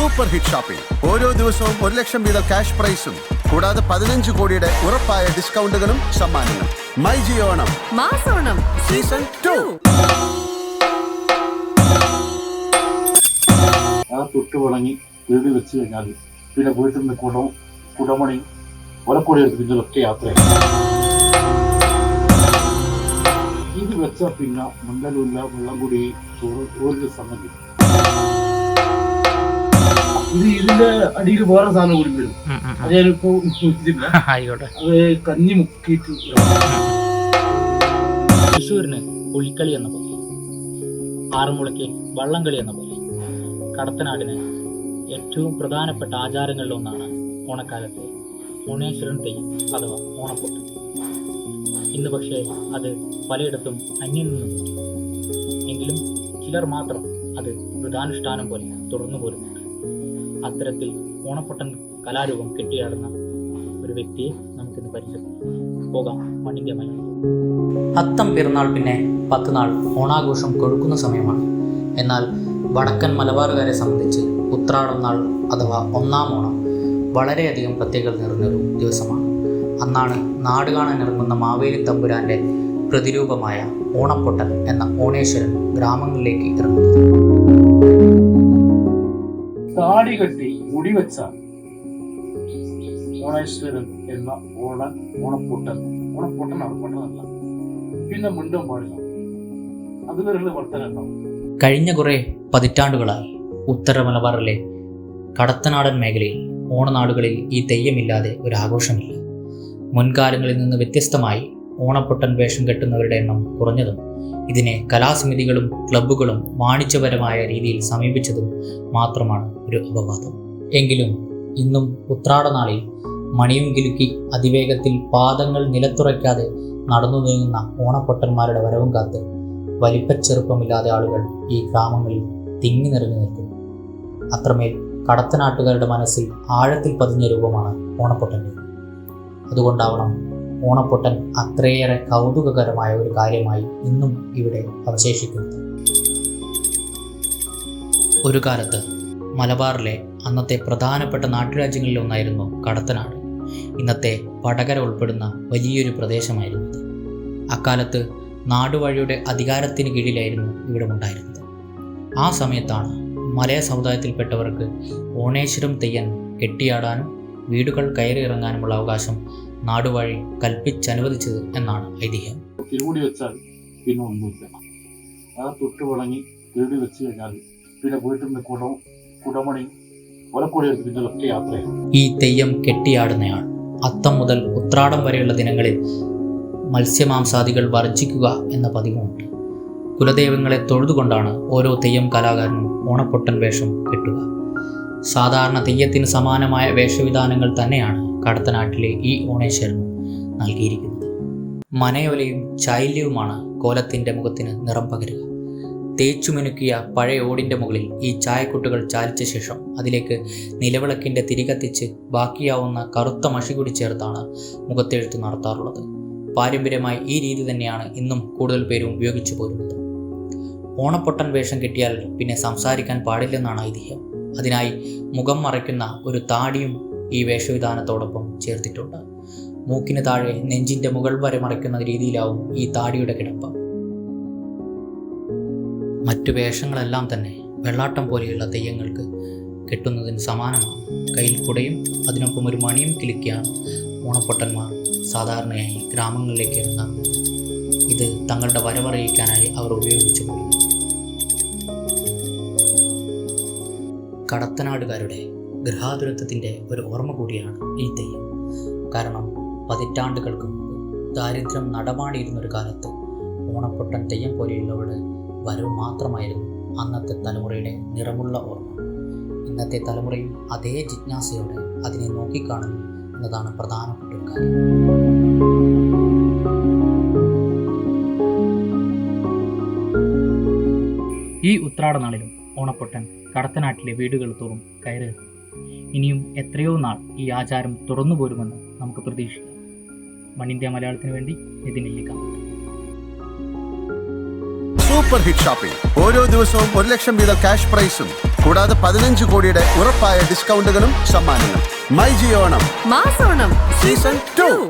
Super hit shopping ഓരോ ദിവസവും ഒരു ലക്ഷം വീതം ക്യാഷ് പ്രൈസും കൂടാതെ പതിനഞ്ച് കോടിയുടെ ഉറപ്പായ ഡിസ്കൗണ്ടുകളും സമ്മാനങ്ങളും. മൈ ജിയോ ഓണം. മാസോണം സീസൺ ടു. ആ തൊട്ട് വളങ്ങി വീട് വെച്ച് കഴിഞ്ഞാൽ പിന്നെ വീട്ടിൽ നിന്ന് കുടം കുടമണി ഒലക്കൊടി എടുത്ത് പിന്നെ ഒറ്റ യാത്രയാണ്. ഇത് വെച്ചാൽ പിന്നെ മണ്ടലുമില്ല വെള്ളം കൂടി ചോറ് ഒരു സംഗതി ഇത് ഇതിന്റെ അടിയിൽ വേറെ സാധനം കൂടി വരും. അത് ഞാനിപ്പോ ആയിക്കോട്ടെ. അത് കഞ്ഞി മുക്കിയിട്ട് തൃശ്ശൂരിന് പുലിക്കളി എന്ന പോലെ ആറന്മുളയ്ക്ക് വള്ളംകളി എന്ന പോലെ കടത്തനാടിന് ഏറ്റവും പ്രധാനപ്പെട്ട ആചാരങ്ങളിൽ ഒന്നാണ് ഓണക്കാലത്തെ ഓണേശ്വരൻ തെയ്യം അഥവാ ഓണപ്പൊട്ട്. ഇന്ന് പക്ഷേ അത് പലയിടത്തും അന്യം നിന്നു. എങ്കിലും ചിലർ മാത്രം അത് വൃതാനുഷ്ഠാനം പോലെ തുടർന്നു പോരുന്നുണ്ട്. അത്തരത്തിൽ ഓണപ്പൊട്ടൻ കലാരൂപം കെട്ടിയാടുന്ന ഒരു വ്യക്തിയെ നമുക്കിന്ന് പരിചയപ്പെടാം പോകാം അത്തം പിറന്നാൾ പിന്നെ പത്ത് നാൾ ഓണാഘോഷം കൊഴുക്കുന്ന സമയമാണ്. എന്നാൽ വടക്കൻ മലബാറുകാരെ സംബന്ധിച്ച് ഉത്രാടം നാൾ അഥവാ ഒന്നാം ഓണം വളരെയധികം പ്രത്യേകത നിറഞ്ഞൊരു ദിവസമാണ്. അന്നാണ് നാട് കാണാൻ ഇറങ്ങുന്ന മാവേലി തമ്പുരാന്റെ പ്രതിരൂപമായ ഓണപ്പൊട്ടൻ എന്ന ഓണേശ്വരൻ ഗ്രാമങ്ങളിലേക്ക് ഇറങ്ങുന്നത്. താടി കെട്ടി മുടി വെച്ച ഓണേശ്വരൻ എന്ന ഓണൻ ഓണപ്പൊട്ടൻ. ഓണപ്പൊട്ടനാണ് പൊട്ടനല്ല പിന്നെ മുണ്ടും പാടില്ല അതുവരെയുള്ള വർത്തനം കഴിഞ്ഞ കുറെ പതിറ്റാണ്ടുകളായി ഉത്തര മലബാറിലെ കടത്തനാടൻ മേഖലയിൽ ഓണനാടുകളിൽ ഈ തെയ്യമില്ലാതെ ഒരു ആഘോഷമില്ല. മുൻകാലങ്ങളിൽ നിന്ന് വ്യത്യസ്തമായി ഓണപ്പൊട്ടൻ വേഷം കെട്ടുന്നവരുടെ എണ്ണം കുറഞ്ഞതും ഇതിനെ കലാസമിതികളും ക്ലബ്ബുകളും വാണിജ്യപരമായ രീതിയിൽ സമീപിച്ചതും മാത്രമാണ് ഒരു അപവാദം. എങ്കിലും ഇന്നും ഉത്രാടനാളിൽ മണിയും കിലുക്കി അതിവേഗത്തിൽ പാദങ്ങൾ നിലത്തുറയ്ക്കാതെ നടന്നു നീങ്ങുന്ന ഓണപ്പൊട്ടന്മാരുടെ വരവും കാത്ത് വലിപ്പച്ചെറുപ്പമില്ലാതെ ആളുകൾ ഈ ഗ്രാമങ്ങളിൽ തിങ്ങി നിറഞ്ഞു നിൽക്കുന്നു അത്രമേൽ കടത്തനാട്ടുകാരുടെ മനസ്സിൽ ആഴത്തിൽ പതിഞ്ഞ രൂപമാണ് ഓണപ്പൊട്ടന്റെ അതുകൊണ്ടാവണം ഓണപ്പൊട്ടൻ അത്രയേറെ കൗതുകകരമായ ഒരു കാര്യമായി ഇന്നും ഇവിടെ അവശേഷിക്കുന്നു. ഒരു കാലത്ത് മലബാറിലെ അന്നത്തെ പ്രധാനപ്പെട്ട നാട്ടുരാജ്യങ്ങളിലൊന്നായിരുന്നു കടത്തനാട്. ഇന്നത്തെ വടകര ഉൾപ്പെടുന്ന വലിയൊരു പ്രദേശമായിരുന്നു ഇത്. അക്കാലത്ത് നാടുവഴിയുടെ അധികാരത്തിന് കീഴിലായിരുന്നു ഇവിടെ ഉണ്ടായിരുന്നത്. ആ സമയത്താണ് മലയ സമുദായത്തിൽപ്പെട്ടവർക്ക് ഓണേശ്വരം തെയ്യൻ കെട്ടിയാടാനും വീടുകൾ കയറിയിറങ്ങാനുമുള്ള അവകാശം നാടുവഴി കൽപ്പിച്ചനുവദിച്ചത് എന്നാണ് ഐതിഹ്യം. തിരുമുടി വെച്ചാൽ പിന്നെ ഒന്നുമില്ല. ആ തൊട്ട് വളങ്ങി വീട് വെച്ച് കഴിഞ്ഞാൽ പിന്നെ വീട്ടിൽ നിന്ന് കുടം കുടമണി ഒലക്കൊടി എടുത്ത് പിന്നെ ഒക്കെ യാത്രയാണ്. ഈ തെയ്യം കെട്ടിയാടുന്നയാൾ. അത്തം മുതൽ ഉത്രാടം വരെയുള്ള ദിനങ്ങളിൽ മത്സ്യമാംസാദികൾ വർജിക്കുക എന്ന പതിവുമുണ്ട്. കുലദൈവങ്ങളെ തൊഴുതുകൊണ്ടാണ് ഓരോ തെയ്യം കലാകാരനും ഓണപ്പൊട്ടൻ വേഷം കെട്ടുക. സാധാരണ തെയ്യത്തിന് സമാനമായ വേഷവിധാനങ്ങൾ തന്നെയാണ് കടത്തനാട്ടിലെ ഈ ഓണേശ്വരനും നൽകിയിരിക്കുന്നത്. മനയോലയും ചൈല്യവുമാണ് കോലത്തിന്റെ മുഖത്തിന് നിറം പകരുക. തേച്ചുമിനുക്കിയ പഴയ ഓടിന്റെ മുകളിൽ ഈ ചായക്കുട്ടുകൾ ചാലിച്ച ശേഷം അതിലേക്ക് നിലവിളക്കിന്റെ തിരികത്തിച്ച് ബാക്കിയാവുന്ന കറുത്ത മഷി കൂടി ചേർത്താണ് മുഖത്തെഴുത്ത് നടത്താറുള്ളത്. പാരമ്പര്യമായി ഈ രീതി തന്നെയാണ് ഇന്നും കൂടുതൽ പേരും ഉപയോഗിച്ചു പോരുന്നത്. ഓണപ്പൊട്ടൻ വേഷം കിട്ടിയാൽ പിന്നെ സംസാരിക്കാൻ പാടില്ലെന്നാണ് ഐതിഹ്യം. അതിനായി മുഖം മറയ്ക്കുന്ന ഒരു താടിയും ഈ വേഷവിധാനത്തോടൊപ്പം ചേർത്തിട്ടുണ്ട്. മൂക്കിന് താഴെ നെഞ്ചിന്റെ മുകൾ വരെ മറയ്ക്കുന്ന രീതിയിലാവും ഈ താടിയുടെ കിടപ്പ്. മറ്റു വേഷങ്ങളെല്ലാം തന്നെ വെള്ളാട്ടം പോലെയുള്ള തെയ്യങ്ങൾക്ക് കെട്ടുന്നതിന് സമാനമാണ്. കയ്യിൽ കുടയും അതിനൊപ്പം ഒരു മണിയും കിലുക്കിയാണ് ഓണപ്പൊട്ടന്മാർ സാധാരണയായി ഗ്രാമങ്ങളിലേക്ക് ഇറങ്ങാറുള്ളത് ഇത് തങ്ങളുടെ വരവറിയിക്കാനായി അവർ ഉപയോഗിച്ചു പോയി. കടത്തനാടുകാരുടെ ഗൃഹാതുരത്വത്തിന്റെ ഒരു ഓർമ്മ കൂടിയാണ് ഈ തെയ്യം. കാരണം പതിറ്റാണ്ടുകൾക്ക് മുമ്പ് ദാരിദ്ര്യം നടമാടിയിരുന്ന ഒരു കാലത്ത് ഓണപ്പൊട്ടൻ തെയ്യം പോലെയുള്ളവരുടെ വരവ് മാത്രമായിരുന്നു അന്നത്തെ തലമുറയുടെ നിറമുള്ള ഓർമ്മ. ഇന്നത്തെ തലമുറയും അതേ ജിജ്ഞാസയോടെ അതിനെ നോക്കിക്കാണുന്നു എന്നതാണ് പ്രധാനപ്പെട്ട ഒരു കാര്യം. ഈ ഉത്രാടനാളിലും ഓണപ്പൊട്ടൻ കടത്തനാട്ടിലെ വീടുകൾ തോറും കയറി ഇനിയും എത്രയോ നാൾ ഈ ആചാരം തുറന്നു പോരുമെന്ന് നമുക്ക് പ്രതീക്ഷിക്കാം. മണിന്ത്യ മലയാളത്തിന് വേണ്ടി നിതിൻ സൂപ്പർ ഹിറ്റ് ഷോപ്പിംഗ് ഓരോ ദിവസവും ഒരു ലക്ഷം വീതം ക്യാഷ് പ്രൈസും കൂടാതെ പതിനഞ്ച് കോടിയുടെ ഉറപ്പായ ഡിസ്കൗണ്ടുകളും സമ്മാനങ്ങളും. മൈ ജിയോണം മാസോണം സീസൺ ടു.